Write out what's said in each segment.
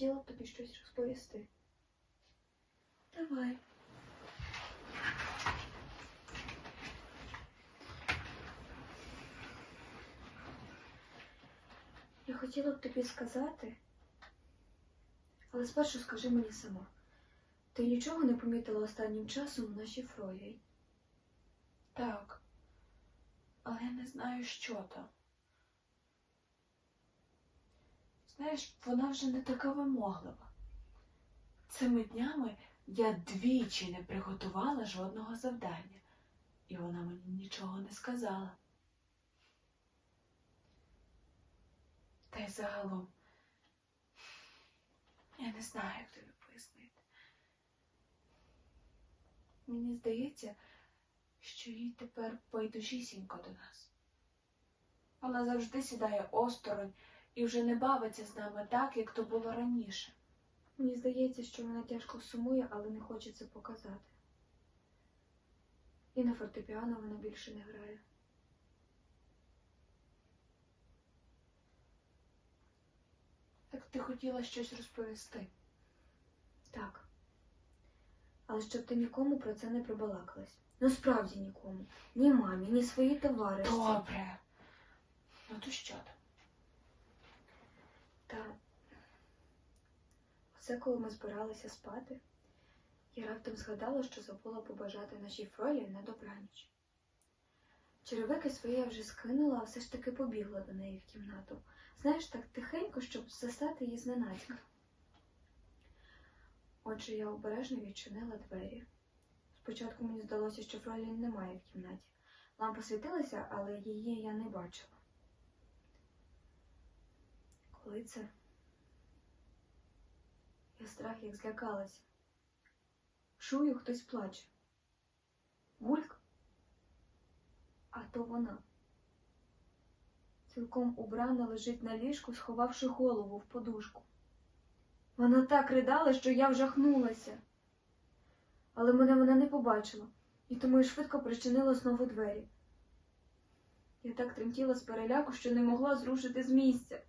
хотіла тобі щось розповісти. Давай. Я хотіла б тобі сказати, але спершу скажи мені сама. Ти нічого не помітила останнім часом в нашій Фройлі? Так. Але я не знаю, що там. Знаєш, вона вже не така вимоглива. Цими днями я двічі не приготувала жодного завдання, і вона мені нічого не сказала. Та й загалом, я не знаю, як тобі пояснити. Мені здається, що їй тепер байдужісінько до нас. Вона завжди сідає осторонь і вже не бавиться з нами так, як то було раніше. Мені здається, що вона тяжко сумує, але не хоче це показати. І на фортепіано вона більше не грає. Так ти хотіла щось розповісти. Так. Але щоб ти нікому про це не пробалакалась. Ну справді нікому. Ні мамі, ні своїй товаришці. Добре. Ну то що там? Та оце коли ми збиралися спати, я раптом згадала, що забула побажати нашій Фролі на добраніч. Черевики свої я вже скинула, а все ж таки побігла до неї в кімнату. Знаєш, так тихенько, щоб застати її зненацька. Отже, я обережно відчинила двері. Спочатку мені здалося, що Фролін немає в кімнаті. Лампа світилася, але її я не бачила. Коли це? Я страх як злякалася. Чую, хтось плаче. Гульк? А то вона. Цілком убрана лежить на ліжку, сховавши голову в подушку. Вона так ридала, що я вжахнулася. Але мене вона не побачила, і тому я швидко причинила знову двері. Я так тремтіла з переляку, що не могла зрушити з місця.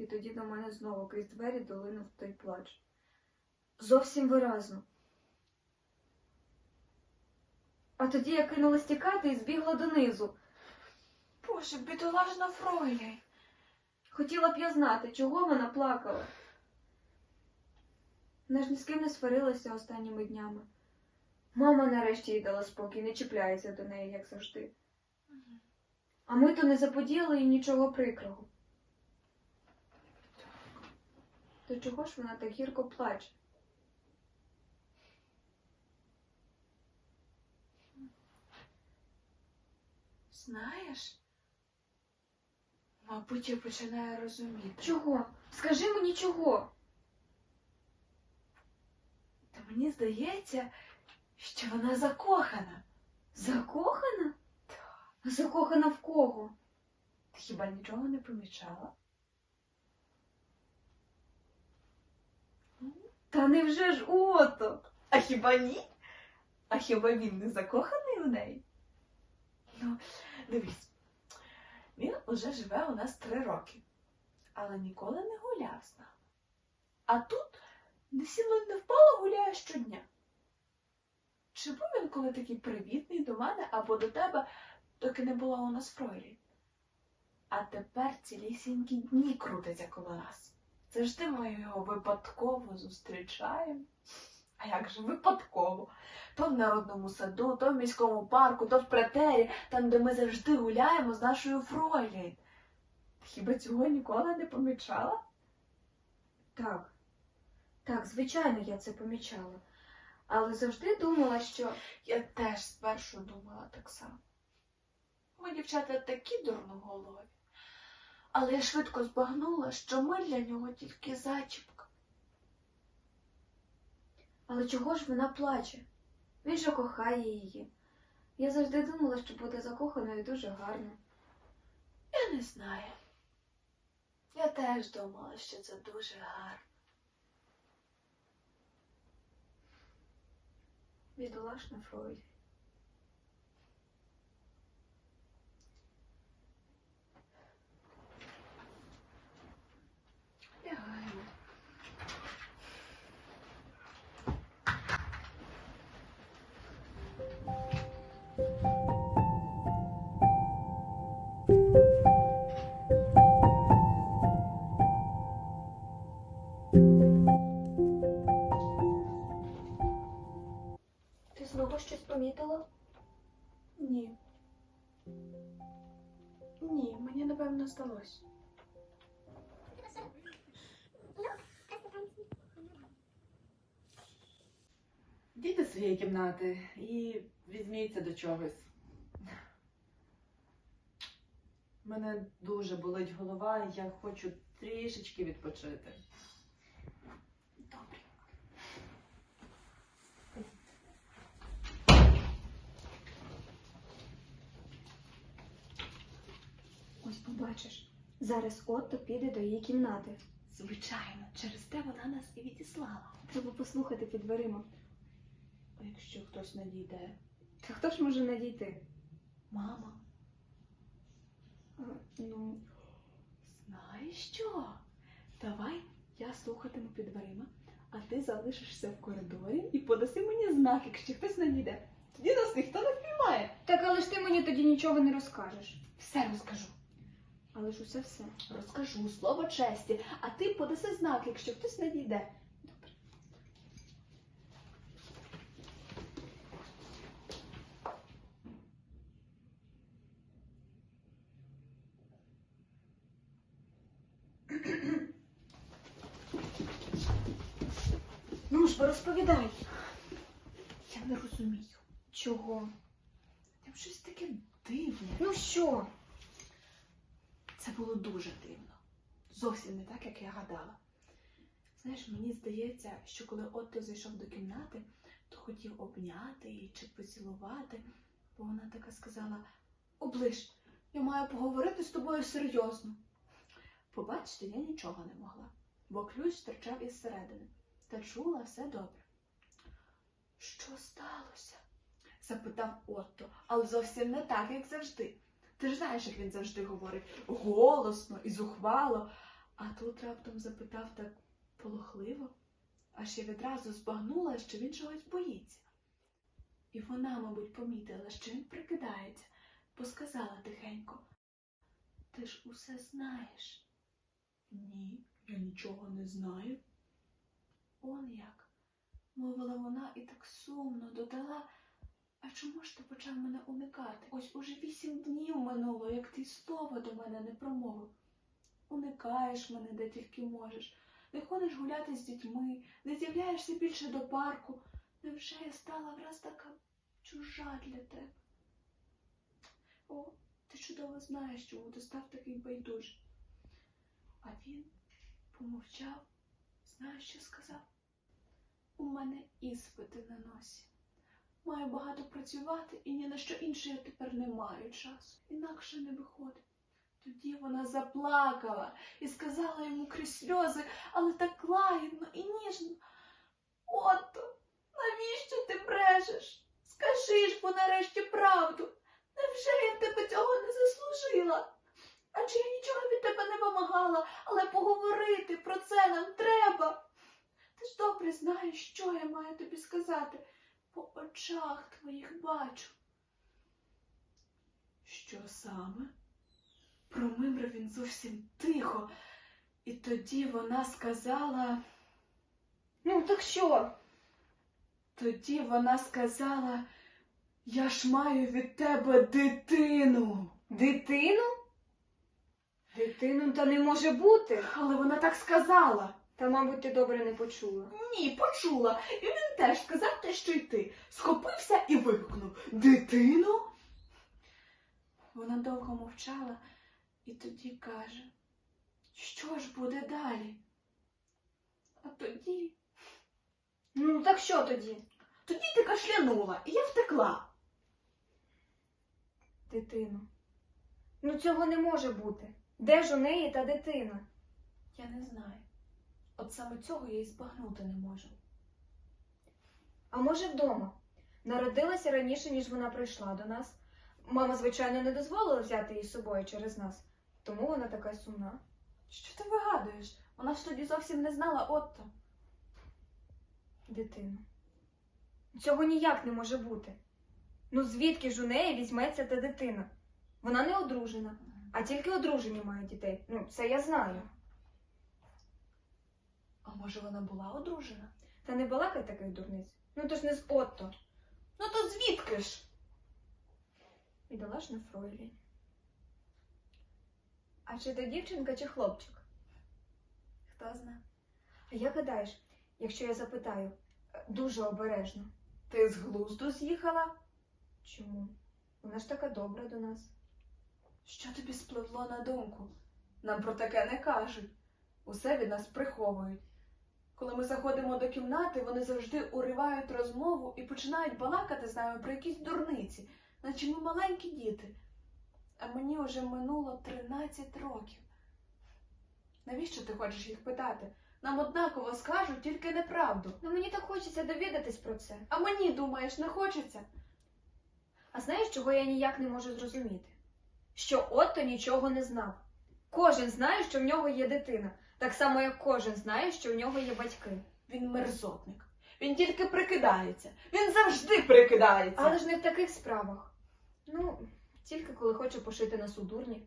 І тоді до мене знову крізь двері долинув той плач. Зовсім виразно. А тоді я кинулась тікати і збігла донизу. Боже, бідолажна Фройля. Хотіла б я знати, чого вона плакала. Вона ж ні з ким не сварилася останніми днями. Мама нарешті їй дала спокій, не чіпляється до неї, як завжди. А ми то не заподіяли їй нічого прикрого. То чого ж вона так гірко плаче? Знаєш? Мабуть, я починаю розуміти. Чого? Скажи мені чого? Та мені здається, що вона закохана. Закохана? Закохана в кого? Ти хіба нічого не помічала? Та невже ж ото? А хіба ні? А хіба він не закоханий у неї? Ну, дивись, він уже живе у нас три роки, але ніколи не гуляв з нами. А тут не сіло не впало гуляє щодня. Чи був він коли такий привітний до мене або до тебе, доки не була у нас Фройлі? А тепер цілісінькі дні крутиться коло нас. Завжди ми його випадково зустрічаємо. А як же випадково? То в народному саду, то в міському парку, то в претері, там, де ми завжди гуляємо з нашою Фройлін. Хіба цього ніколи не помічала? Так. Так, звичайно, я це помічала. Але завжди думала, що. Я теж спершу думала так само. Ми, дівчата, такі дурноголові. Але я швидко збагнула, що ми для нього тільки зачіпка. Але чого ж вона плаче? Він же кохає її. Я завжди думала, що буде закоханою дуже гарно. Я не знаю. Я теж думала, що це дуже гарно. Бідолашна Фройд. Лягаємо. Ти знову щось помітила? Ні. Ні, мені напевно здалось. Йдіть до своєї кімнати і візьміться до чогось. У мене дуже болить голова, я хочу трішечки відпочити. Добре. Ось побачиш. Зараз Отто піде до її кімнати. Звичайно, через те вона нас і відіслала. Треба послухати під дверима. А якщо хтось надійде? Та хто ж може надійти? Мама, А, ну, знаєш що? Давай я слухатиму під дверима, а ти залишишся в коридорі і подаси мені знак, якщо хтось надійде. Тоді нас ніхто не впіймає. так але ж ти мені тоді нічого не розкажеш. Все розкажу. Але ж усе все. Розкажу слово честі, а ти подаси знак, якщо хтось надійде. Добре. Ну ж, бо розповідай. Я не розумію. Чого? Там щось таке дивне. Ну що? Це було дуже дивно. Зовсім не так, як я гадала. Знаєш, мені здається, що коли Отто зайшов до кімнати, то хотів обняти її чи поцілувати, бо вона така сказала: Оближ, я маю поговорити з тобою серйозно. Побачити я нічого не могла, бо ключ стирчав із середини, та чула все добре. Що сталося? Запитав Отто, але зовсім не так, як завжди. Ти ж знаєш, як він завжди говорить голосно і зухвало, а тут раптом запитав так полохливо, аж я відразу збагнула, що він чогось боїться. І вона, мабуть, помітила, що він прикидається, бо сказала тихенько: Ти ж усе знаєш? Ні, я нічого не знаю. Он як, мовила вона і так сумно додала. А чому ж ти почав мене уникати? Ось уже вісім днів минуло, як ти слова до мене не промовив. Уникаєш мене де тільки можеш, не ходиш гуляти з дітьми, не з'являєшся більше до парку. Невже я стала враз така чужа для тебе? О, ти чудово знаєш, чому ти став такий байдужий. А він помовчав, знаєш, що сказав? У мене іспити на носі. Маю багато працювати і ні на що інше я тепер не маю часу. Інакше не виходить. Тоді вона заплакала і сказала йому крізь сльози, але так лагідно і ніжно. Отто, навіщо ти брешеш? Скажи ж бо нарешті правду. Невже я тебе цього не заслужила? Адже я нічого від тебе не вимагала, але поговорити про це нам треба. Ти ж добре знаєш, що я маю тобі сказати по очах твоїх бачу. Що саме? Промимрив він зовсім тихо, і тоді вона сказала, Ну, так що? тоді вона сказала, я ж маю від тебе дитину. Дитину? Дитину та не може бути. Але вона так сказала. Та, мабуть, ти добре не почула. Ні, почула. І він теж сказав те, що й ти. Схопився і вигукнув Дитину? Вона довго мовчала і тоді каже, що ж буде далі? А тоді, Ну, так що тоді? тоді ти кашлянула, і я втекла. Дитину. Ну, цього не може бути. Де ж у неї та дитина? Я не знаю. От саме цього я і збагнути не можу. А може, вдома? Народилася раніше, ніж вона прийшла до нас. Мама, звичайно, не дозволила взяти її з собою через нас, тому вона така сумна. Що ти вигадуєш? Вона ж тоді зовсім не знала Отто. Дитина. Цього ніяк не може бути. Ну звідки ж у неї візьметься та дитина? Вона не одружена, а тільки одружені мають дітей. Ну, це я знаю. А може вона була одружена? Та не балакай таких дурниць. Ну то ж не з Отто. Ну то звідки ж? Бідолашна Фройлін. А чи то дівчинка, чи хлопчик? Хто знає? А як гадаєш, якщо я запитаю е, дуже обережно, Ти з глузду з'їхала? чому? Вона ж така добра до нас. Що тобі спливло на думку? Нам про таке не кажуть. Усе від нас приховують. Коли ми заходимо до кімнати, вони завжди уривають розмову і починають балакати з нами про якісь дурниці, наче ми маленькі діти. А мені вже минуло 13 років. Навіщо ти хочеш їх питати? Нам однаково скажуть тільки неправду. Ну мені так хочеться довідатись про це. А мені, думаєш, не хочеться? А знаєш, чого я ніяк не можу зрозуміти? Що Отто нічого не знав. Кожен знає, що в нього є дитина, так само як кожен знає, що в нього є батьки. Він мерзотник. Він тільки прикидається. Він завжди прикидається. Але ж не в таких справах. Ну, тільки коли хоче пошити нас у дурні.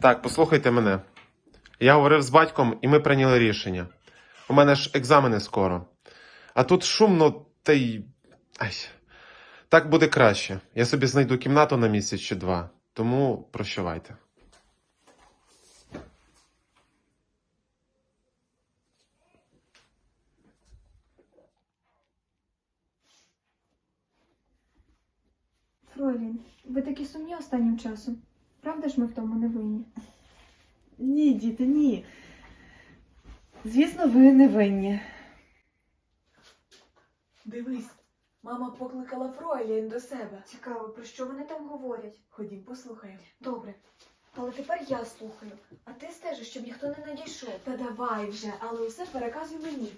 Так, послухайте мене. Я говорив з батьком, і ми прийняли рішення. У мене ж екзамени скоро. А тут шумно, та й. Ай. Так буде краще. Я собі знайду кімнату на місяць чи два. Тому прощавайте. Фройлін, ви такі сумні останнім часом. Правда ж ми в тому не винні? Ні, діти, ні. Звісно, ви не винні. Дивись, мама покликала Фройлін до себе. Цікаво, про що вони там говорять? Ходім, послухаємо. Добре. Але тепер я слухаю, а ти стежиш, щоб ніхто не надійшов. Та давай вже, але усе переказуй мені.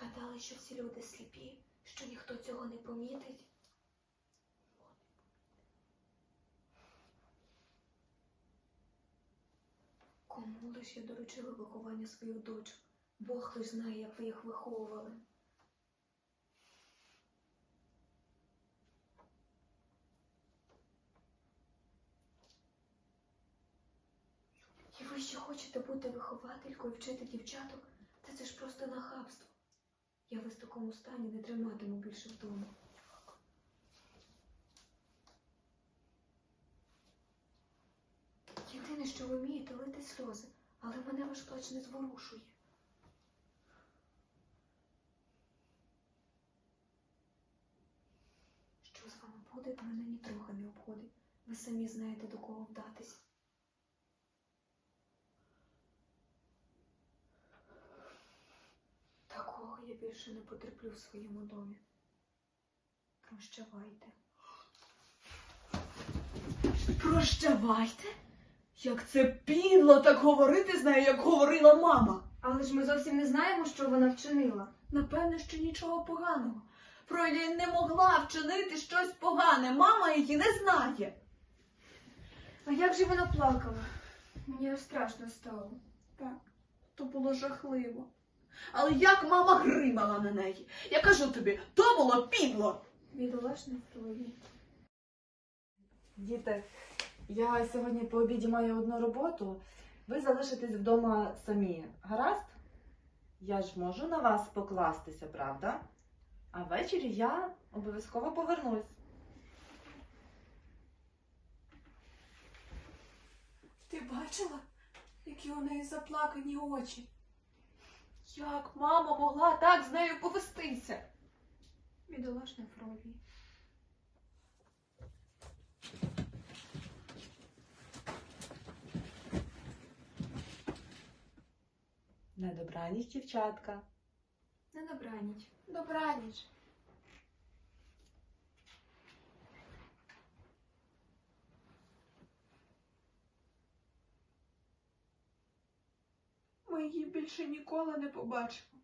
Гадали, що всі люди сліпі, що ніхто цього не помітить. Кому лише я доручила виховання своїх дочок? Бог лиш знає, як ви їх виховували. І ви ще хочете бути вихователькою, вчити дівчаток? Та це ж просто нахабство. Я вас в такому стані не триматиму більше вдома. Єдине, що ви вмієте, лити сльози, але мене ваш плач не зворушує. Що з вами буде, мене нітрохи не обходить. Ви самі знаєте, до кого вдатись. Такого я більше не потерплю в своєму домі. Прощавайте. Прощавайте? Як це підло так говорити з нею, як говорила мама. Але ж ми зовсім не знаємо, що вона вчинила. Напевне, що нічого поганого. Фройлін не могла вчинити щось погане. Мама її не знає. А як же вона плакала? Мені аж страшно стало. Так, то було жахливо. Але як мама гримала на неї? Я кажу тобі, то було підло. Бідолашна Фролі. Діти, я сьогодні по обіді маю одну роботу. Ви залишитесь вдома самі. Гаразд? Я ж можу на вас покластися, правда? А ввечері я обов'язково повернусь. Ти бачила, які у неї заплакані очі? Як мама могла так з нею повестися? Бідолашна Фролі. На добраніч, дівчатка. На добраніч. Добраніч. Ми її більше ніколи не побачимо.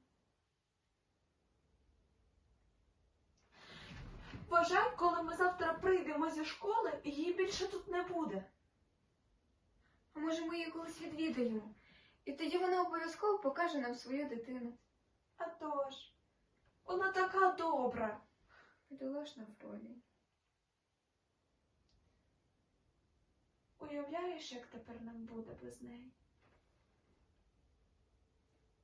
Вважай, коли ми завтра прийдемо зі школи, її більше тут не буде. А може ми її колись відвідаємо? І тоді вона обов'язково покаже нам свою дитину. А то вона така добра. Бідолашна Фролі. Уявляєш, як тепер нам буде без неї?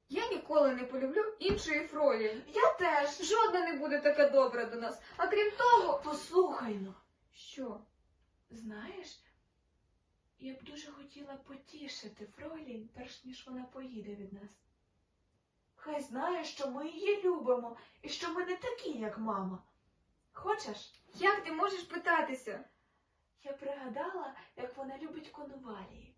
Я ніколи не полюблю іншої Фролі. Я теж. Жодна не буде така добра до нас. А крім того, Послухай ну, що? знаєш, я б дуже хотіла потішити Фройлін, перш ніж вона поїде від нас. Хай знає, що ми її любимо і що ми не такі, як мама. Хочеш? Як ти можеш питатися? Я пригадала, як вона любить конувалії.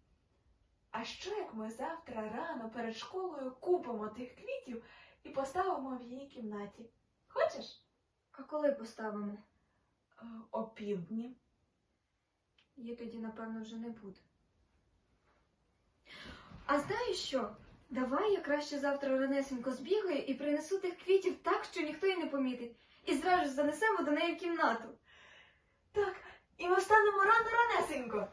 А що як ми завтра рано перед школою купимо тих квітів і поставимо в її кімнаті? Хочеш? А коли поставимо? Е, О півдні. Її тоді, напевно, вже не буде. А знаєш що? Давай я краще завтра ранесенько збігаю і принесу тих квітів так, що ніхто її не помітить. І зразу занесемо до неї в кімнату. Так, і ми встанемо рано ранесенько.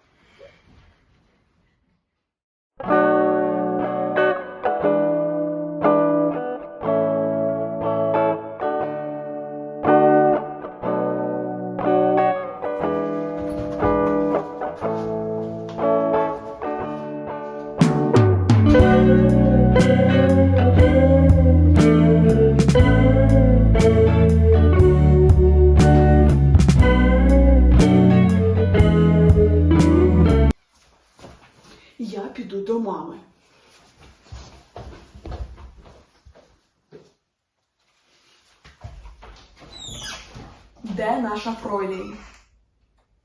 Наша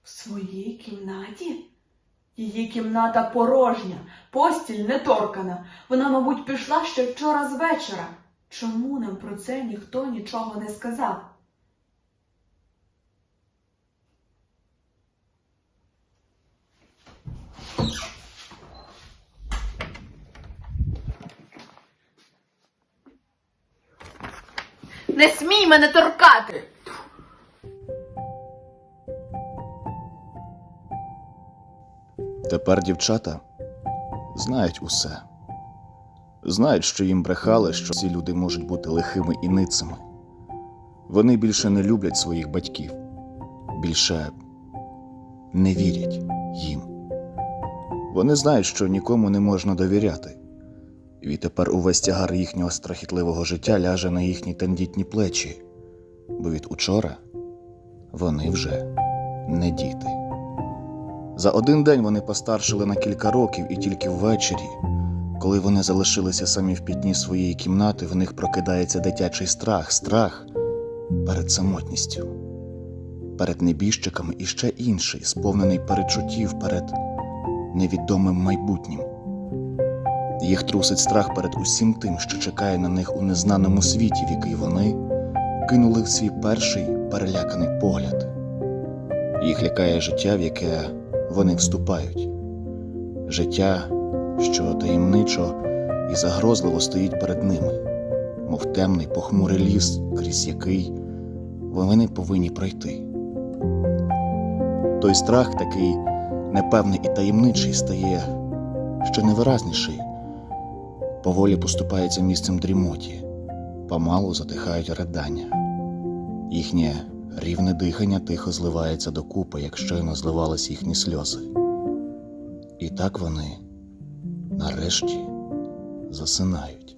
В своїй кімнаті? Її кімната порожня, постіль не торкана. Вона, мабуть, пішла ще вчора з вечора. Чому нам про це ніхто нічого не сказав? Не смій мене торкати! Тепер дівчата знають усе. Знають, що їм брехали, що ці люди можуть бути лихими і ницими. Вони більше не люблять своїх батьків, більше не вірять їм. Вони знають, що нікому не можна довіряти. І відтепер увесь тягар їхнього страхітливого життя ляже на їхні тендітні плечі, бо від учора вони вже не діти. За один день вони постаршили на кілька років, і тільки ввечері, коли вони залишилися самі в пітні своєї кімнати, в них прокидається дитячий страх, страх перед самотністю, перед небіжчиками і ще інший, сповнений перечуттів перед невідомим майбутнім. Їх трусить страх перед усім тим, що чекає на них у незнаному світі, в який вони кинули в свій перший переляканий погляд. Їх лякає життя, в яке вони вступають. Життя, що таємничо і загрозливо стоїть перед ними, мов темний похмурий ліс, крізь який вони повинні пройти. Той страх, такий непевний і таємничий, стає ще невиразніший, поволі поступається місцем дрімоті, помалу затихають ридання. Їхнє рівне дихання тихо зливається докупи, як щойно зливались їхні сльози. І так вони нарешті засинають.